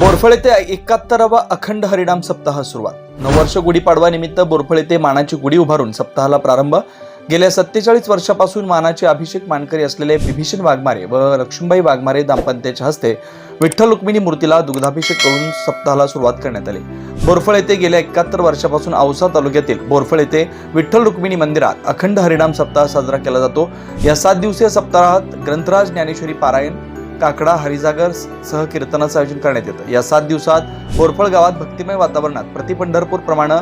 बोरफळ येथे एकाहत्तरावा अखंड हरिणाम सप्ताह सुरुवात. नववर्ष वर्ष गुढीपाडवानिमित्त बोरफळ येथे मानाची गुढी उभारून सप्ताहाला प्रारंभ. गेल्या सत्तेचाळीस वर्षापासून मानाचे अभिषेक मानकरी असलेले विभीषण वाघमारे व लक्ष्मीबाई वाघमारे दाम्पत्याच्या हस्ते विठ्ठल रुक्मिणी मूर्तीला दुग्धाभिषेक करून सप्ताहाला सुरुवात करण्यात आली. बोरफळ येथे गेल्या एकाहत्तर वर्षापासून औसा तालुक्यातील बोरफळ येथे विठ्ठल रुक्मिणी मंदिरात अखंड हरिणाम सप्ताह साजरा केला जातो. या सात दिवसीय सप्ताहात ग्रंथराज ज्ञानेश्वरी पारायण काकडा हरिजागर सह कीर्तनाचं आयोजन करण्यात येतं. या सात दिवसात बोरफळ गावात भक्तिमय वातावरणात प्रतिपंढरपूर प्रमाणे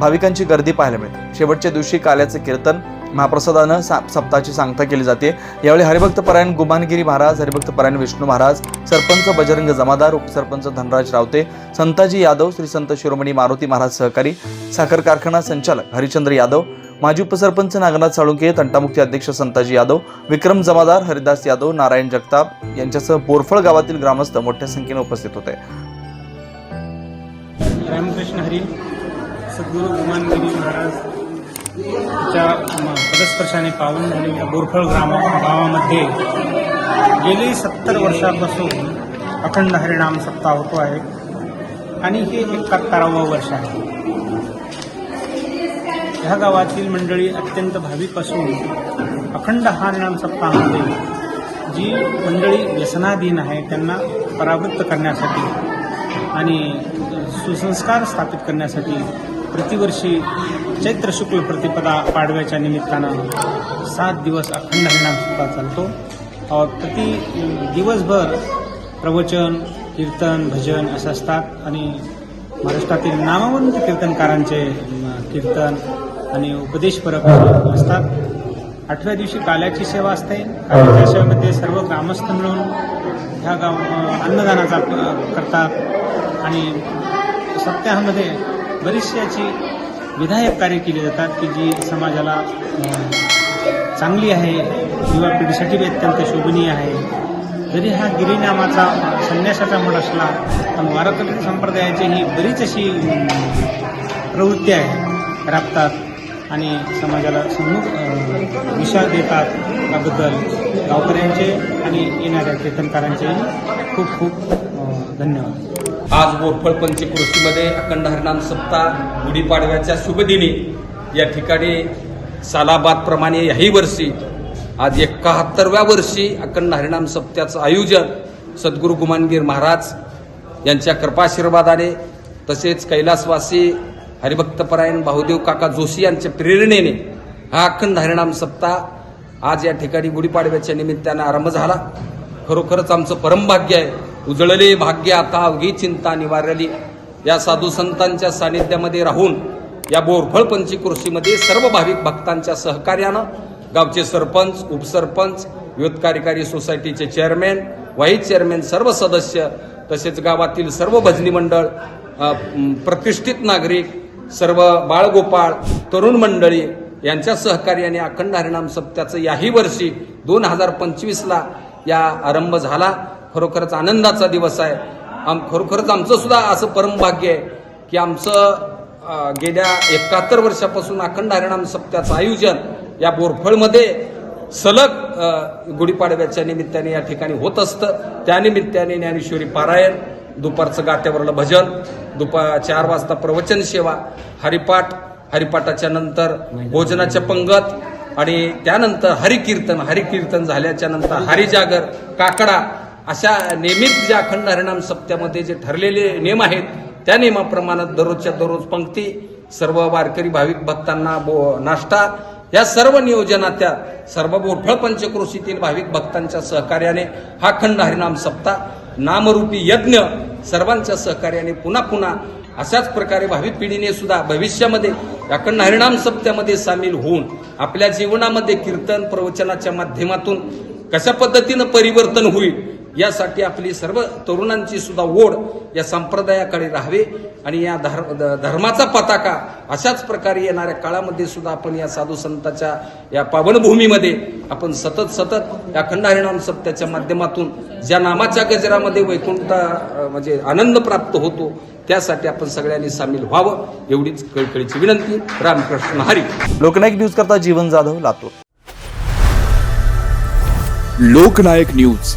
भाविकांची गर्दी पाहायला मिळते. शेवटच्या दिवशी काल्याचं कीर्तन महाप्रसादानं सा सप्ताहाची सांगता केली जाते. यावेळी हरिभक्त परायण गुमानगिरी महाराज हरिभक्त परायण विष्णू महाराज सरपंच बजरंग जमादार उपसरपंच धनराज रावते संताजी यादव श्री संत शिरोमणी मारुती महाराज सहकारी साखर कारखाना संचालक हरिचंद्र यादव माजी उपसरपंच नागनाथ साळुंके तंटामुक्ती अध्यक्ष संताजी यादव विक्रम जमादार हरिदास यादव नारायण जगताप यांच्यासह बोरफळ गावातील ग्रामस्थ मोठ्या संख्येने उपस्थित होते. रामकृष्ण हरी सद्गुरू गुमानगिरी महाराजच्या पदस्पर्शाने पावन झालेल्या बोरफळ ग्राम गावामध्ये गेली सत्तर वर्षापासून अखंड हरिणाम सप्ताह होतो आहे. आणि हे एकाहत्तरावं वर्ष आहे. ह्या गावातील मंडळी अत्यंत भाविक असून अखंड हरिणाम सप्ताहामध्ये जी मंडळी व्यसनाधीन आहे त्यांना परावृत्त करण्यासाठी आणि सुसंस्कार स्थापित करण्यासाठी प्रतिवर्षी चैत्र शुक्ल प्रतिपदा पाडव्याच्या निमित्तानं सात दिवस अखंड हरिणाम सप्ताह चालतो. और प्रति दिवसभर प्रवचन कीर्तन भजन असं असतात आणि महाराष्ट्रातील नामवंत कीर्तनकारांचे कीर्तन आणि उपदेशपरक असतात. आठव्या दिवशी काल्याची सेवा असते. काल्याच्या सेवेमध्ये सर्व ग्रामस्थ मिळून ह्या गाव अन्नदानाचा करतात. आणि सप्ताहामध्ये बरीचशी याची विधायक कार्य केली जातात की जी समाजाला चांगली आहे युवा पिढीसाठी अत्यंत शोभनीय आहे. जरी हा गिरीनामाचा संन्यासाचा मठ असला पण वारकरी संप्रदायाची ही बरीच अशी प्रवृत्ती आहे. राबतात. आणि समाजाला सम्मुख दिशा देतात त्याबद्दल गावकऱ्यांचे आणि येणाऱ्या कीर्तनकारांचे खूप खूप धन्यवाद. आज बोरफळ पंचकृषीमध्ये अखंड हरिनाम सप्ताह गुढीपाडव्याच्या शुभदिनी या ठिकाणी सालाबादप्रमाणे याही वर्षी आज एकाहत्तरव्या वर्षी अखंड हरिनाम सप्त्याचं आयोजन सद्गुरू गुमानगीर महाराज यांच्या कृपाशीर्वादाने तसेच कैलासवासी हरिभक्तपरायण भाऊदेव काका जोशी यांच्या प्रेरणेने हा अखंड हरिणाम सप्ताह आज या ठिकाणी गुढीपाडव्याच्या निमित्तानं आरंभ झाला. खरोखरच आमचं परमभाग्य आहे. उजळले भाग्य आता अवघी चिंता निवारली. या साधू संतांच्या सानिध्यामध्ये राहून या बोरफळ पंचकृषीमध्ये सर्व भाविक भक्तांच्या सहकार्यानं गावचे सरपंच उपसरपंच युथ कार्यकारी सोसायटीचे चेअरमॅन व्हाईस चेअरमॅन सर्व सदस्य तसेच गावातील सर्व भजनी मंडळ प्रतिष्ठित नागरिक सर्व बाळगोपाळ तरुण मंडळी यांच्या सहकार्याने अखंड हरिणाम सप्त्याचं याही वर्षी दोन हजार पंचवीसला या आरंभ झाला. खरोखरच आनंदाचा दिवस आहे. आम खरोखरच आमचं सुद्धा असं परमभाग्य आहे की आमचं गेल्या एकाहत्तर वर्षापासून अखंड हरिणाम सप्त्याचं आयोजन या बोरफळमध्ये सलग गुढीपाडव्याच्या निमित्ताने या ठिकाणी होत असतं. त्यानिमित्ताने ज्ञानेश्वरी पारायण दुपारचं गात्यावरलं भजन दुपार चार वाजता प्रवचन सेवा हरिपाठ हरिपाठाच्या नंतर भोजनाच्या पंगत आणि त्यानंतर हरिकीर्तन हरिकीर्तन झाल्याच्यानंतर हरिजागर काकडा अशा नियमित ज्या अखंड हरिनाम सप्त्यामध्ये जे ठरलेले नियम आहेत त्या नियमाप्रमाणे दररोजच्या दररोज पंक्ती सर्व वारकरी भाविक भक्तांना बो नाश्ता या सर्व नियोजनाच्या सर्व बोरफळ पंचक्रोशीतील भाविक भक्तांच्या सहकार्याने हा खंड हरिनाम सप्ताह नामरूपी यज्ञ सर्वांच्या सहकार्याने पुन्हा पुन्हा अशाच प्रकारे भावी पिढीने सुद्धा भविष्यामध्ये अखंड हरिणाम सप्त्यामध्ये सामील होऊन आपल्या जीवनामध्ये कीर्तन प्रवचनाच्या माध्यमातून कशा पद्धतीनं परिवर्तन होईल यासाठी आपली सर्व तरुणांची सुद्धा ओढ या संप्रदायाकडे राहावे आणि या धर- धर्माचा पताका अशाच प्रकारे येणाऱ्या काळामध्ये सुद्धा आपण या साधू संतांच्या या पावनभूमीमध्ये आपण सतत सतत या खंड हरिनाम सप्त्याच्या माध्यमातून ज्या नामाच्या गजरामध्ये वैकुंठ म्हणजे आनंद प्राप्त होतो त्यासाठी आपण सगळ्यांनी सामील व्हावं एवढीच कळकळीची विनंती. रामकृष्ण हरी. लोकनायक न्यूज करता जीवन जाधव लातूर. लोकनायक न्यूज.